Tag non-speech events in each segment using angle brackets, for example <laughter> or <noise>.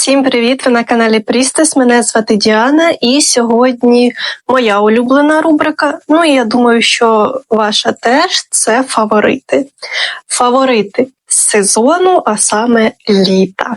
Всім привіт! Ви на каналі Прістес. Мене звати Діана, і сьогодні моя улюблена рубрика. Ну і я думаю, що ваша теж це фаворити. Фаворити сезону, а саме літа.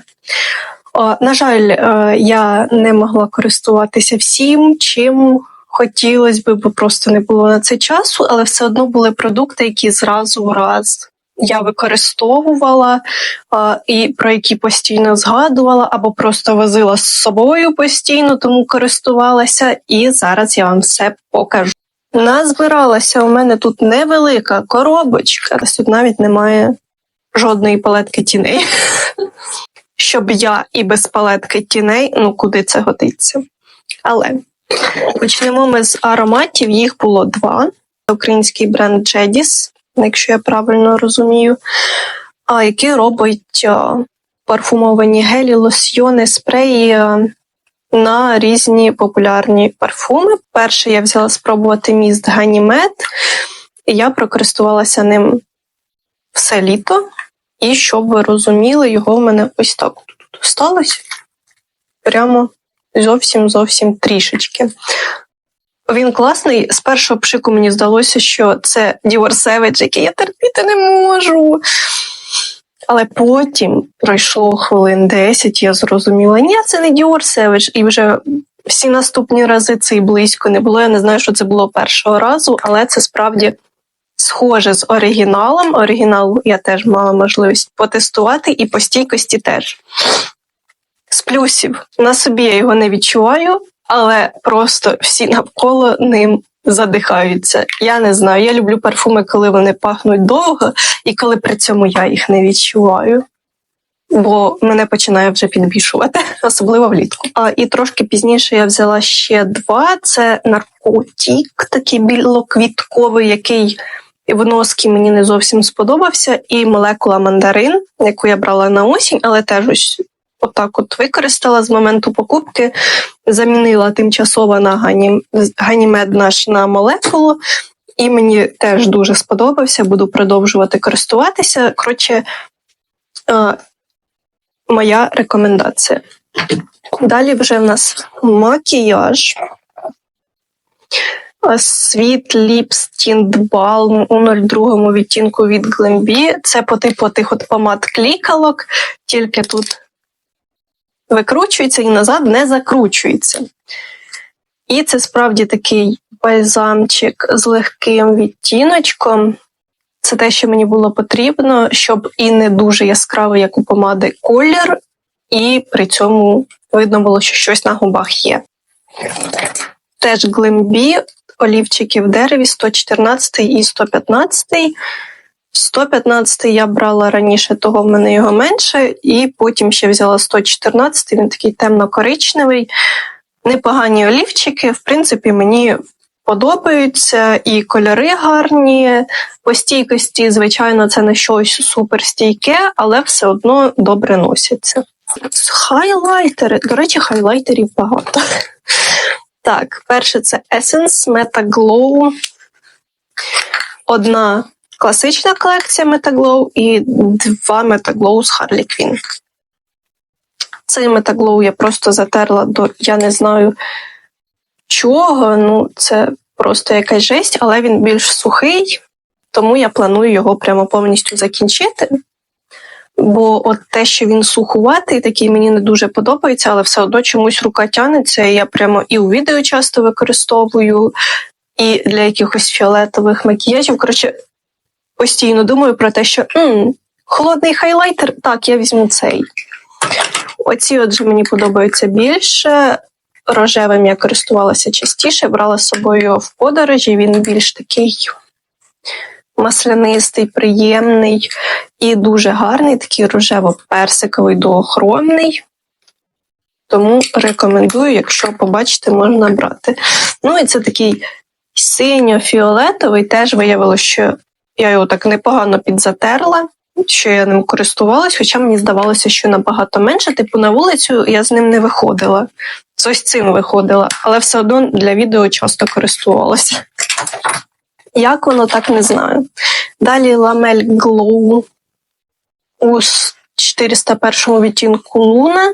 О, на жаль, е, я не могла користуватися всім, чим хотілося би, бо просто не було на це часу, але все одно були продукти, які зразу раз я використовувала а, і про які постійно згадувала, або просто возила з собою постійно, тому користувалася. І зараз я вам все покажу. Назбиралася у мене тут невелика коробочка, тут навіть немає жодної палетки тіней. <laughs> Щоб я і без палетки тіней, ну куди це годиться. Але почнемо ми з ароматів. Їх було два. Український бренд Jedis, якщо я правильно розумію, а який робить а, парфумовані гелі, лосьйони, спреї а, на різні популярні парфуми. Перше я взяла спробувати міст Ганімед, і я прокористувалася ним все літо. І щоб ви розуміли, його в мене ось так тут сталося. Прямо зовсім зовсім трішечки. Він класний. З першого пшику мені здалося, що це Dior Savage, який я терпіти не можу. Але потім пройшло хвилин 10, я зрозуміла, ні, це не Dior Savage. І вже всі наступні рази це і близько не було. Я не знаю, що це було першого разу, але це справді схоже з оригіналом. Оригінал я теж мала можливість потестувати, і по стійкості теж. З плюсів на собі я його не відчуваю, але просто всі навколо ним задихаються. Я не знаю. Я люблю парфуми, коли вони пахнуть довго, і коли при цьому я їх не відчуваю. Бо мене починає вже підбішувати, <laughs> особливо влітку. А і трошки пізніше я взяла ще два: це наркотік, такий білоквітковий, який в носки мені не зовсім сподобався, і молекула мандарин, яку я брала на осінь, але теж ось отак от використала з моменту покупки, замінила тимчасово на гані, ганімед наш на молекулу, і мені теж дуже сподобався, буду продовжувати користуватися. Коротше, а, моя рекомендація. Далі вже в нас макіяж. Світ Lips Tint Balm у 02 відтінку від Glambi. Це по типу тих от помад клікалок, тільки тут викручується і назад не закручується. І це справді такий бальзамчик з легким відтіночком. Це те, що мені було потрібно, щоб і не дуже яскравий, як у помади, колір, і при цьому видно було, що щось на губах є. Теж глимбі, олівчики в дереві 114 і 115. 115 я брала раніше, того в мене його менше, і потім ще взяла 114, він такий темно-коричневий. Непогані олівчики, в принципі, мені подобаються і кольори гарні. По стійкості, звичайно, це не щось суперстійке, але все одно добре носяться. Хайлайтери. До речі, хайлайтерів багато. Так, перше це Essence Meta Glow. Одна класична колекція Metaglow і два Metaglow з Harley Quinn. Цей Metaglow я просто затерла до я не знаю чого. Ну, це просто якась жесть, але він більш сухий, тому я планую його прямо повністю закінчити. Бо от те, що він сухуватий, такий мені не дуже подобається, але все одно чомусь рука тянеться. Я прямо і у відео часто використовую, і для якихось фіолетових макіяжів. Коротше, постійно думаю про те, що м, холодний хайлайтер, так, я візьму цей. Оці отже мені подобаються більше. Рожевим я користувалася частіше, брала з собою в подорожі, він більш такий маслянистий, приємний і дуже гарний, такий рожево-персиковий, доохромний. Тому рекомендую, якщо побачите, можна брати. Ну і це такий синьо-фіолетовий, теж виявилося, що я його так непогано підзатерла, що я ним користувалась, хоча мені здавалося, що набагато менше. Типу на вулицю я з ним не виходила. З ось цим виходила, але все одно для відео часто користувалася. Як воно, так не знаю. Далі ламель Glow у 401 відтінку Луна.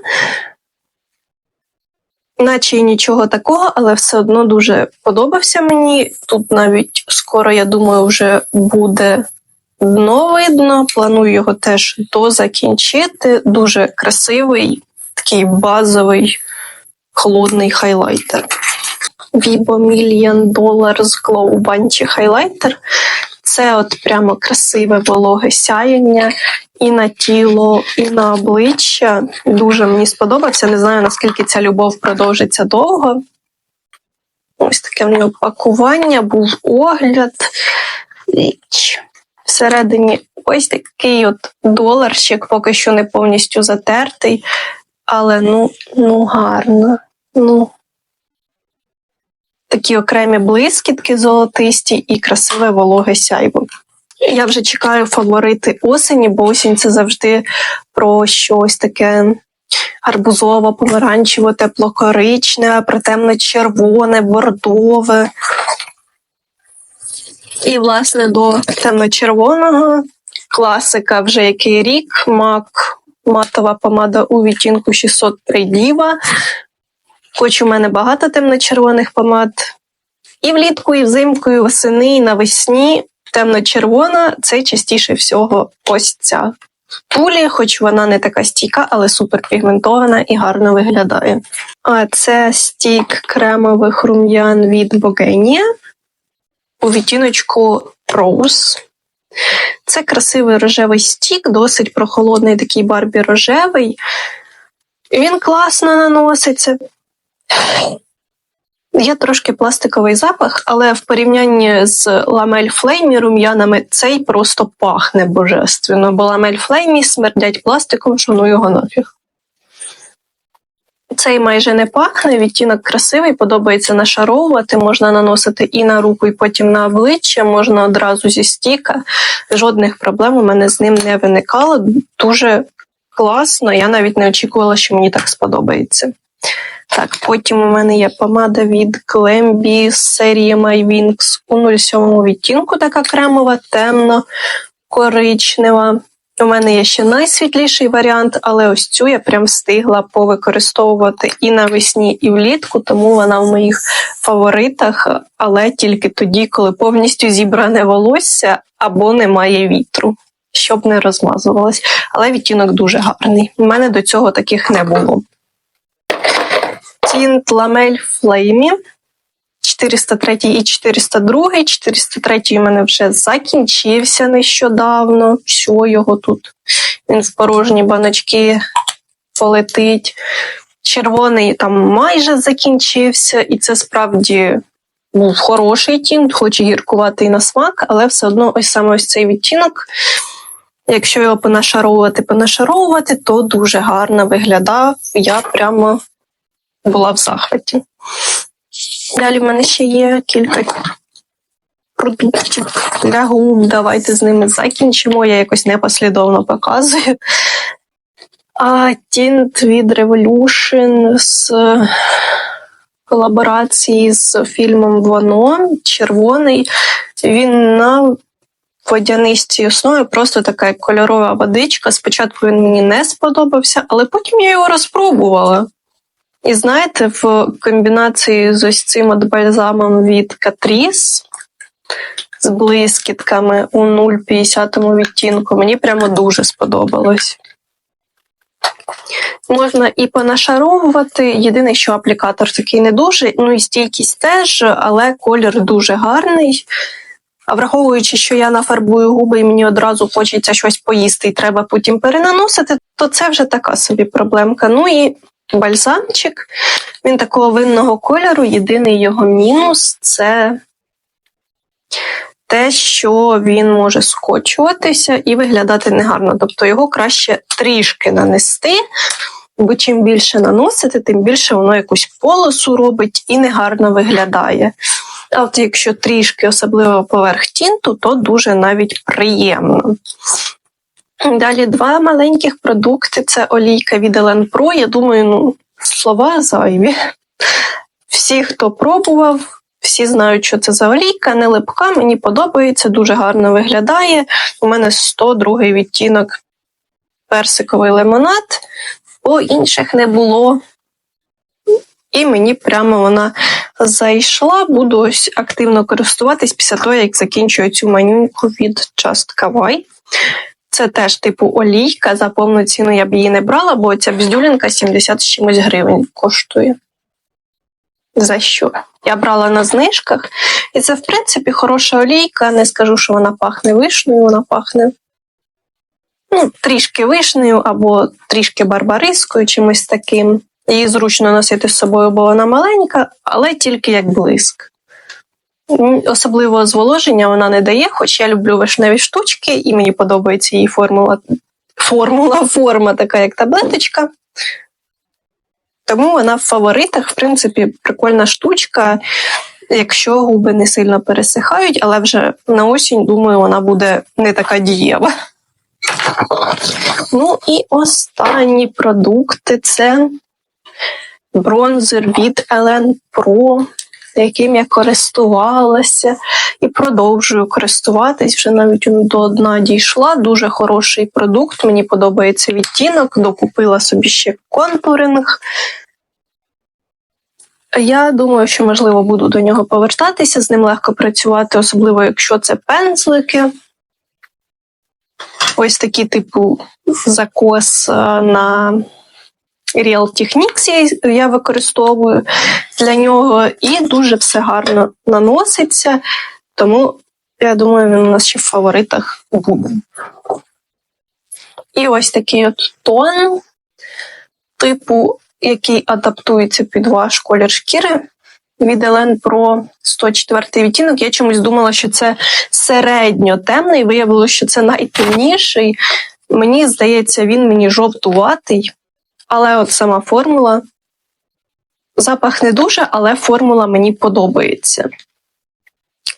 Наче й нічого такого, але все одно дуже подобався мені. Тут навіть скоро, я думаю, вже буде дно видно. Планую його теж дозакінчити. Дуже красивий, такий базовий холодний хайлайтер. Vibo Million Dollars Glow Bunchy Highlighter. Це от прямо красиве вологе сяєння і на тіло, і на обличчя. Дуже мені сподобався. Не знаю, наскільки ця любов продовжиться довго. Ось таке в нього пакування, був огляд. Всередині ось такий от доларщик, поки що не повністю затертий, але ну, ну гарно. Ну, такі окремі блискітки золотисті і красиве вологе сяйво. Я вже чекаю фаворити осені, бо осінь це завжди про щось таке гарбузово, помаранчево, теплокоричне, притемно червоне, бордове. І, власне, до темно-червоного класика вже який рік, мак, матова помада у відтінку 603 діва. Хоч у мене багато темно-червоних помад. І влітку, і взимку, і восени, і навесні темно-червона це частіше всього ось ця пулі, хоч вона не така стійка, але суперпігментована і гарно виглядає. А це стік кремових рум'ян від Bogenia у відтіночку Rose. Це красивий рожевий стік, досить прохолодний такий барбі рожевий. Він класно наноситься. Є трошки пластиковий запах, але в порівнянні з ламель флеймі рум'янами цей просто пахне божественно, бо ламель флеймі смердять пластиком, що ну його нафіг. Цей майже не пахне, відтінок красивий, подобається нашаровувати, можна наносити і на руку, і потім на обличчя, можна одразу зі стіка. Жодних проблем у мене з ним не виникало. Дуже класно, я навіть не очікувала, що мені так сподобається. Так, потім у мене є помада від Glambi з серії My Wings у 07 відтінку, така кремова, темно, коричнева. У мене є ще найсвітліший варіант, але ось цю я прям встигла повикористовувати і навесні, і влітку, тому вона в моїх фаворитах, але тільки тоді, коли повністю зібране волосся або немає вітру, щоб не розмазувалось. Але відтінок дуже гарний. У мене до цього таких не було. Тінт Ламель Флеймі. 403 і 402. 403 у мене вже закінчився нещодавно. Що його тут? Він в порожні баночки полетить. Червоний там майже закінчився, і це справді був хороший тінт, хоч і гіркуватий на смак, але все одно ось саме ось цей відтінок. Якщо його понашаровувати, понашаровувати, то дуже гарно виглядав. Я прямо була в захваті. Далі в мене ще є кілька продуктів для губ. Давайте з ними закінчимо. Я якось непослідовно показую. А тінт від Revolution з колаборації з фільмом Воно червоний. Він на водянистій основі просто така кольорова водичка. Спочатку він мені не сподобався, але потім я його розпробувала. І знаєте, в комбінації з ось цим от бальзамом від Catrice з блискітками у 0,50 відтінку, мені прямо дуже сподобалось. Можна і понашаровувати. Єдине, що аплікатор такий не дуже, ну і стійкість теж, але колір дуже гарний. А враховуючи, що я нафарбую губи і мені одразу хочеться щось поїсти, і треба потім перенаносити, то це вже така собі проблемка. Ну і бальзамчик. Він такого винного кольору. Єдиний його мінус це те, що він може скочуватися і виглядати негарно. Тобто його краще трішки нанести, бо чим більше наносити, тим більше воно якусь полосу робить і негарно виглядає. А от якщо трішки, особливо поверх тінту, то дуже навіть приємно. Далі два маленьких продукти це олійка від Elen Pro. Я думаю, ну, слова зайві. Всі, хто пробував, всі знають, що це за олійка, не липка, мені подобається, дуже гарно виглядає. У мене 102 відтінок персиковий лимонад, бо інших не було. І мені прямо вона зайшла. Буду ось активно користуватись після того, як закінчую цю манюньку від Just Kawaii. Це теж типу олійка. За повну ціну я б її не брала, бо ця бздюлінка 70 з чимось гривень коштує. За що? Я брала на знижках, і це, в принципі, хороша олійка. Не скажу, що вона пахне вишнею, вона пахне ну, трішки вишнею або трішки барбарискою, чимось таким. Її зручно носити з собою, бо вона маленька, але тільки як блиск. М, Особливого зволоження вона не дає, хоч я люблю вишневі штучки, і мені подобається її формула, формула, <laughs> форма така, як таблеточка. Тому вона в фаворитах, в принципі, прикольна штучка, якщо губи не сильно пересихають, але вже на осінь, думаю, вона буде не така дієва. Ну і останні продукти це бронзер від Ellen Pro, яким я користувалася і продовжую користуватись. Вже навіть до дна дійшла. Дуже хороший продукт. Мені подобається відтінок. Докупила собі ще контуринг. Я думаю, що можливо буду до нього повертатися, з ним легко працювати, особливо якщо це пензлики. Ось такі, типу, закос е, на Real Techniques я- використовую для нього, і дуже все гарно наноситься. Тому я думаю, він у нас ще в фаворитах буде. І ось такий от тон, типу, який адаптується під ваш колір шкіри. Від Elen Pro 104 відтінок. Я чомусь думала, що це середньо темний, виявилося, що це найтемніший. Мені здається, він мені жовтуватий, але от сама формула. Запах не дуже, але формула мені подобається.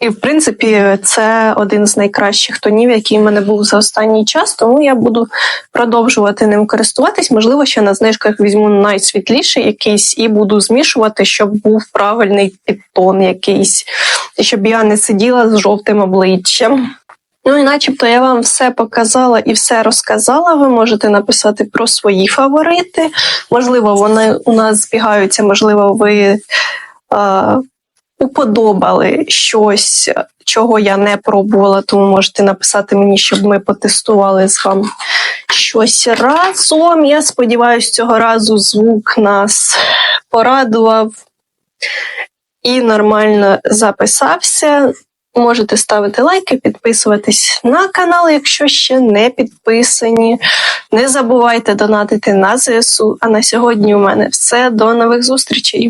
І, в принципі, це один з найкращих тонів, який в мене був за останній час, тому я буду продовжувати ним користуватись. Можливо, ще на знижках візьму найсвітліший якийсь і буду змішувати, щоб був правильний підтон якийсь, щоб я не сиділа з жовтим обличчям. Ну і начебто я вам все показала і все розказала. Ви можете написати про свої фаворити. Можливо, вони у нас збігаються, можливо, ви е, уподобали щось, чого я не пробувала, тому можете написати мені, щоб ми потестували з вами щось разом. Я сподіваюся, цього разу звук нас порадував і нормально записався. Можете ставити лайки, підписуватись на канал, якщо ще не підписані. Не забувайте донатити на ЗСУ. А на сьогодні у мене все. До нових зустрічей!